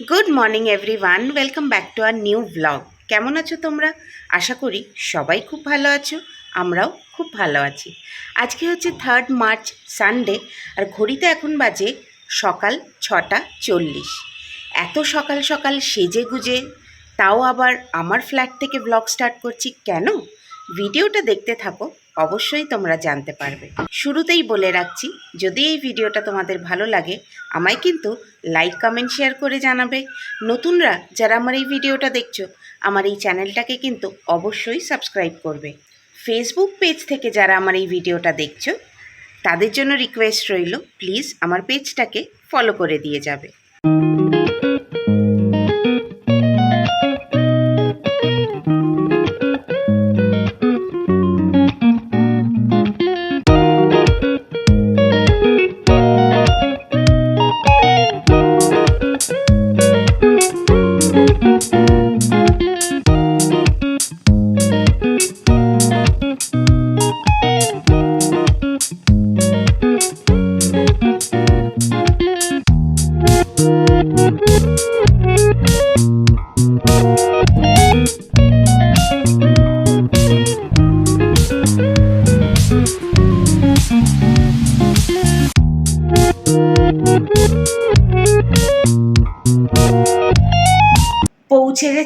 Good morning everyone welcome back to our new vlog কেমন আছো তোমরা? আশা করি সবাই খুব ভালো আছো, আমরাও খুব ভালো আছি। আজকে হচ্ছে থার্ড মার্চ সানডে আর ঘড়িতে এখন বাজে সকাল ছটা চল্লিশ। এত সকাল সকাল সেজে গুজে, তাও আবার আমার ফ্ল্যাট থেকে ব্লগ স্টার্ট করছি। কেন? ভিডিওটা দেখতে থাকো অবশ্যই তোমরা জানতে পারবে। শুরুতেই বলে রাখছি, যদি এই ভিডিওটা তোমাদের ভালো লাগে, আমায় কিন্তু লাইক কমেন্ট শেয়ার করে জানাবে। নতুনরা যারা আমার এই ভিডিওটা দেখছ, আমার এই চ্যানেলটাকে কিন্তু অবশ্যই সাবস্ক্রাইব করবে। ফেসবুক পেজ থেকে যারা আমার এই ভিডিওটা দেখছ, তাদের জন্য রিকোয়েস্ট রইল প্লিজ আমার পেজটাকে ফলো করে দিয়ে যাবে।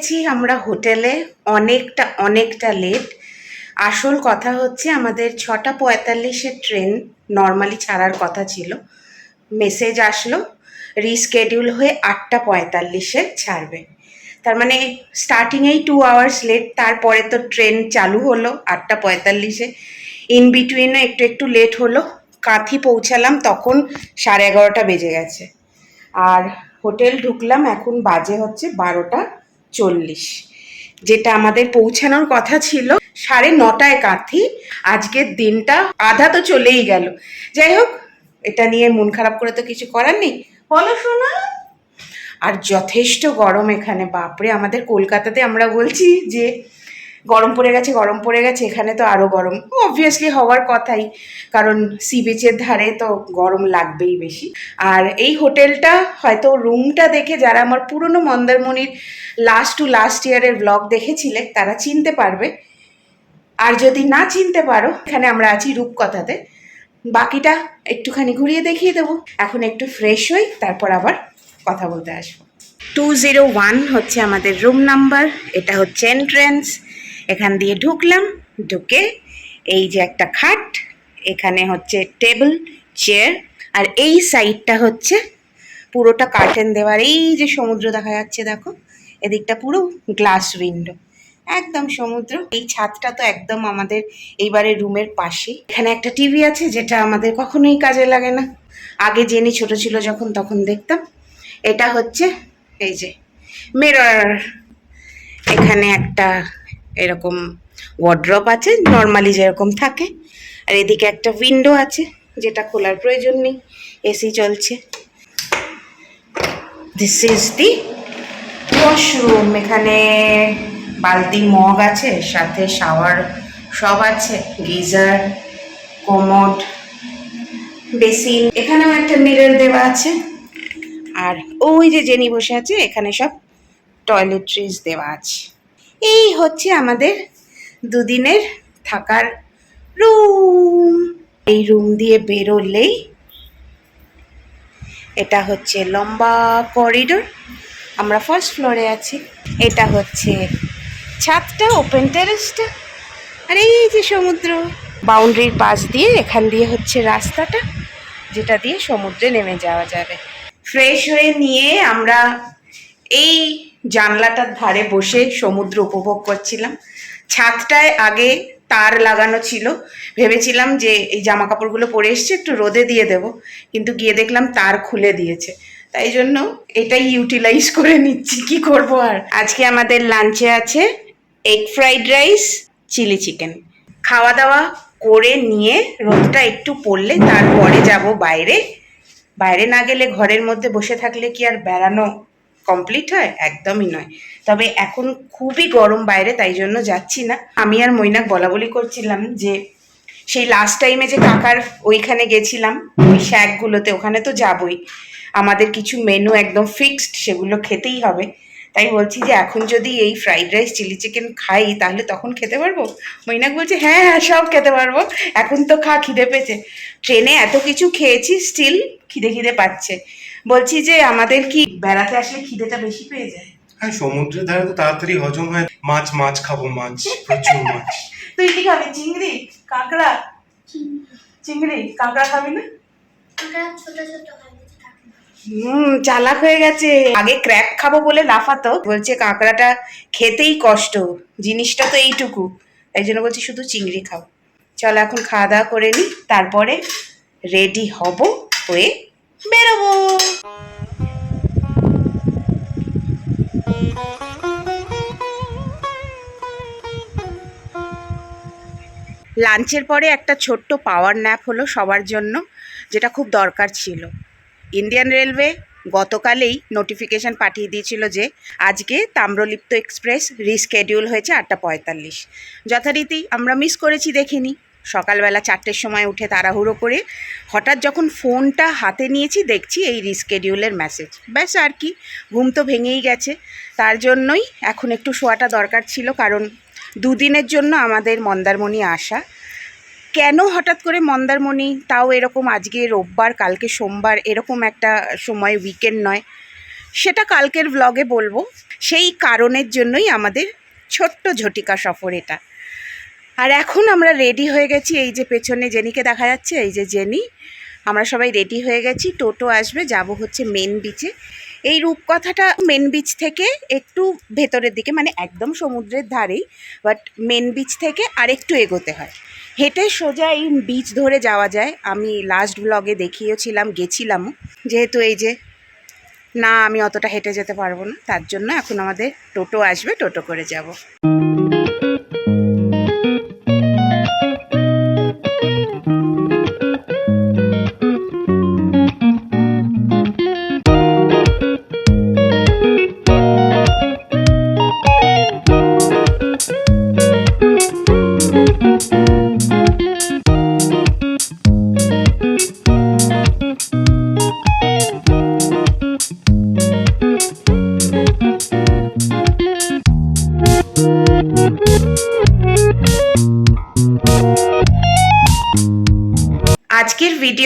গেছি আমরা হোটেলে, অনেকটা অনেকটা লেট আসল কথা হচ্ছে আমাদের ছটা পঁয়তাল্লিশের ট্রেন নর্মালি ছাড়ার কথা ছিল। মেসেজ আসলো রিস্কেডিউল হয়ে আটটা পঁয়তাল্লিশে ছাড়বে। তার মানে স্টার্টিংয়েই টু আওয়ার্স লেট তারপরে তো ট্রেন চালু হলো আটটা পঁয়তাল্লিশে। ইন বিটুইনে একটু একটু লেট হলো, কাঁথি পৌঁছালাম, তখন সাড়ে এগারোটা বেজে গেছে। আর হোটেল ঢুকলাম, এখন বাজে হচ্ছে বারোটা। চল্লিশ। যেটা আমাদের পৌঁছানোর কথা ছিল সাড়ে নটায় কাঁথি। আজকের দিনটা আধা তো চলেই গেল। যাই হোক, এটা নিয়ে মন খারাপ করে তো কিছু করার নেই। বলো শোনা আর যথেষ্ট গরম এখানে। বাপরে, আমাদের কলকাতাতে আমরা বলছি যে গরম পড়ে গেছে, গরম পড়ে গেছে, এখানে তো আরও গরম। অবভিয়াসলি হওয়ার কথাই, কারণ সি বিচের ধারে তো গরম লাগবেই বেশি। আর এই হোটেলটা, হয়তো রুমটা দেখে যারা আমার পুরনো মন্দারমণির লাস্ট টু লাস্ট ইয়ারের ব্লগ দেখেছিলে, তারা চিনতে পারবে। আর যদি না চিনতে পারো, এখানে আমরা আছি রূপকথাতে। বাকিটা একটুখানি ঘুরিয়ে দেখিয়ে দেবো। এখন একটু ফ্রেশ হই, তারপর আবার কথা বলতে আসব। টু জিরো ওয়ান হচ্ছে আমাদের রুম নাম্বার এটা হচ্ছে এন্ট্রেন্স এখান দিয়ে ঢুকলাম, ঢুকে এই যে একটা খাট, এখানে হচ্ছে টেবিল, চেয়ার, আর এই সাইডটা হচ্ছে পুরোটা কার্টেন দেওয়ার, এই যে সমুদ্র দেখা যাচ্ছে দেখো, এদিকটা পুরো গ্লাস উইন্ডো একদম সমুদ্র। এই ছাদটা তো একদম আমাদের এইবারে রুমের পাশে এখানে একটা টিভি আছে যেটা আমাদের কখনোই কাজে লাগে না। আগে জেনে ছোট ছিল যখন, তখন দেখতাম। এটা হচ্ছে এই যে মিরর এখানে একটা এরকম ওয়ার্ড্রপ আছে নর্মালি যেরকম থাকে। আর এদিকে একটা উইন্ডো আছে, যেটা খোলার প্রয়োজন নেই এসি চলছে। দিস ইজ দি ওয়াশরুম এখানে বালতি মগ আছে, সাথে শাওয়ার সব আছে, গিজার কোমোড বেসিন এখানেও একটা মিরর দেওয়া আছে। আর ওই যে জেনি বসে আছে, এখানে সব টয়লেট্রিজ দেওয়া আছে। এই হচ্ছে আমাদের দুদিনের থাকার রুম এই রুম দিয়ে বেরোলেই এটা হচ্ছে লম্বা করিডোর আমরা ফার্স্ট ফ্লোরে আছি। এটা হচ্ছে ছাদটা ওপেন টেরেসটা আর এই যে সমুদ্র বাউন্ডারির পাশ দিয়ে এখান দিয়ে হচ্ছে রাস্তাটা, যেটা দিয়ে সমুদ্রে নেমে যাওয়া যাবে। ফ্রেশ হয়ে নিয়ে আমরা এই জানলাটার ধারে বসে সমুদ্র উপভোগ করছিলাম। ছাদটায় আগে তার লাগানো ছিল। ভেবেছিলাম যে এই জামা কাপড়গুলো পরে এসছে, একটু রোদে দিয়ে দেব। কিন্তু গিয়ে দেখলাম তার খুলে দিয়েছে। তাই জন্য এটাই ইউটিলাইজ করে নিচ্ছি। কি করব আর? আজকে আমাদের লাঞ্চে আছে egg fried rice chilli chicken খাওয়া দাওয়া করে নিয়ে রোদটা একটু পড়লে তারপরে যাব বাইরে। বাইরে না গেলে ঘরের মধ্যে বসে থাকলে কি আর বেড়ানো কমপ্লিট হয়? একদমই নয়। তবে এখন খুবই গরম বাইরে, তাই জন্য যাচ্ছি না। আমি আর মৈনাক বলা বলি করছিলাম যে, সেই লাস্ট টাইমে যে কাকার ওইখানে গেছিলাম, ওই শ্যাকগুলোতে ওখানে তো যাবই। আমাদের কিছু মেনু একদম ফিক্সড সেগুলো খেতেই হবে। তাই বলছি যে, এখন যদি এই ফ্রাইড রাইস চিলি চিকেন খাই, তাহলে তখন খেতে পারব? মৈনাক বলছে হ্যাঁ হ্যাঁ সব খেতে পারব। এখন তো খা, খিদে পেয়েছে। ট্রেনে এত কিছু খেয়েছি স্টিল খিদে খিদে পাচ্ছে। বলছি যে আমাদের কি বেড়াতে আসলে খিদেটা বেশি পেয়ে যায়? হ্যাঁ সমুদ্রের ধারে তো তাড়াতাড়ি হজম হয়। মাছ মাছ খাব মাছ প্রচুর মাছ। তুই কি খাবি? চিংড়ি কাঁকড়া? চিংড়ি কাঁকড়া খাবি না? ছোট ছোট না। হুম চালাক হয়ে গেছে। আগে ক্র্যাব খাব বলে লাফাতো। বলছে কাঁকড়াটা খেতেই কষ্ট। জিনিসটা তো এইটুকু। তাই জন্য বলছি শুধু চিংড়ি খাও। চলো এখন খাওয়া দাওয়া করে নিই তারপরে রেডি হব হয়ে বেরোবো। লাঞ্চের পরে একটা ছোট্ট পাওয়ার ন্যাপ হলো সবার জন্য, যেটা খুব দরকার ছিল। ইন্ডিয়ান রেলওয়ে গতকালেই নোটিফিকেশন পাঠিয়ে দিয়েছিল যে, আজকে তাম্রলিপ্ত এক্সপ্রেস রিস্কেডিউল হয়েছে আটটা পঁয়তাল্লিশ। যথারীতি আমরা মিস করেছি দেখিনি সকালবেলা চারটের সময় উঠে তাড়াহুড়ো করে হঠাৎ যখন ফোনটা হাতে নিয়েছি, দেখছি এই রিস্কেডিউলের মেসেজ ব্যাস আর কি, ঘুম তো ভেঙেই গেছে। তার জন্যই এখন একটু শোয়াটা দরকার ছিল, কারণ দুদিনের জন্য আমাদের মন্দারমণি আসা। কেন হঠাৎ করে মন্দারমণি? তাও এরকম আজকে রোববার, কালকে সোমবার, এরকম একটা সময় উইকেন্ড নয়। সেটা কালকের ব্লগে বলব। সেই কারণের জন্যই আমাদের ছোট্ট ঝটিকা সফর এটা। আর এখন আমরা রেডি হয়ে গেছি, এই যে পেছনে জেনিকে দেখা যাচ্ছে, এই যে জেনি। আমরা সবাই রেডি হয়ে গেছি, টোটো আসবে, যাব হচ্ছে মেন বিচে এই রূপকথাটা মেন বিচ থেকে একটু ভেতরের দিকে মানে একদম সমুদ্রের ধারেই বাট মেন বিচ থেকে আরেকটু এগোতে হয়। হেঁটে সোজা এই বিচ ধরে যাওয়া যায়। আমি লাস্ট ব্লগে দেখিয়েছিলাম গেছিলামও যেহেতু এই যে, না, আমি অতটা হেঁটে যেতে পারব না, তার জন্য এখন আমাদের টোটো আসবে, টোটো করে যাব।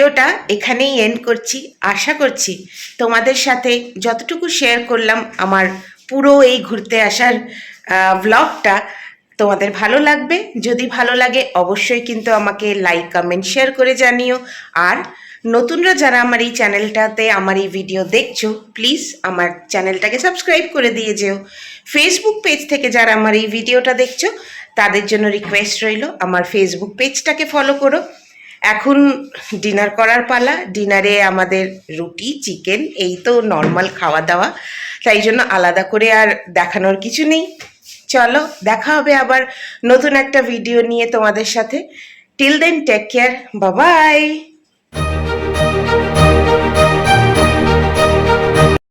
ভিডিওটা এখানেই এন্ড করছি। আশা করছি তোমাদের সাথে যতটুকু শেয়ার করলাম আমার পুরো এই ঘুরতে আসার ব্লগটা তোমাদের ভালো লাগবে। যদি ভালো লাগে অবশ্যই কিন্তু আমাকে লাইক কমেন্ট শেয়ার করে জানিও। আর নতুনরা যারা আমার এই চ্যানেলটাতে আমার এই ভিডিও দেখছ প্লিজ আমার চ্যানেলটাকে সাবস্ক্রাইব করে দিয়ে যেও। ফেসবুক পেজ থেকে যারা আমার এই ভিডিওটা দেখছ, তাদের জন্য রিকোয়েস্ট রইল, আমার ফেসবুক পেজটাকে ফলো করো। এখন ডিনার করার পালা। ডিনারে আমাদের রুটি চিকেন এই তো নর্মাল খাওয়া দাওয়া তাই জন্য আলাদা করে আর দেখানোর কিছু নেই। চলো, দেখা হবে আবার নতুন একটা ভিডিও নিয়ে তোমাদের সাথে। টিল দেন টেক কেয়ার বাবাই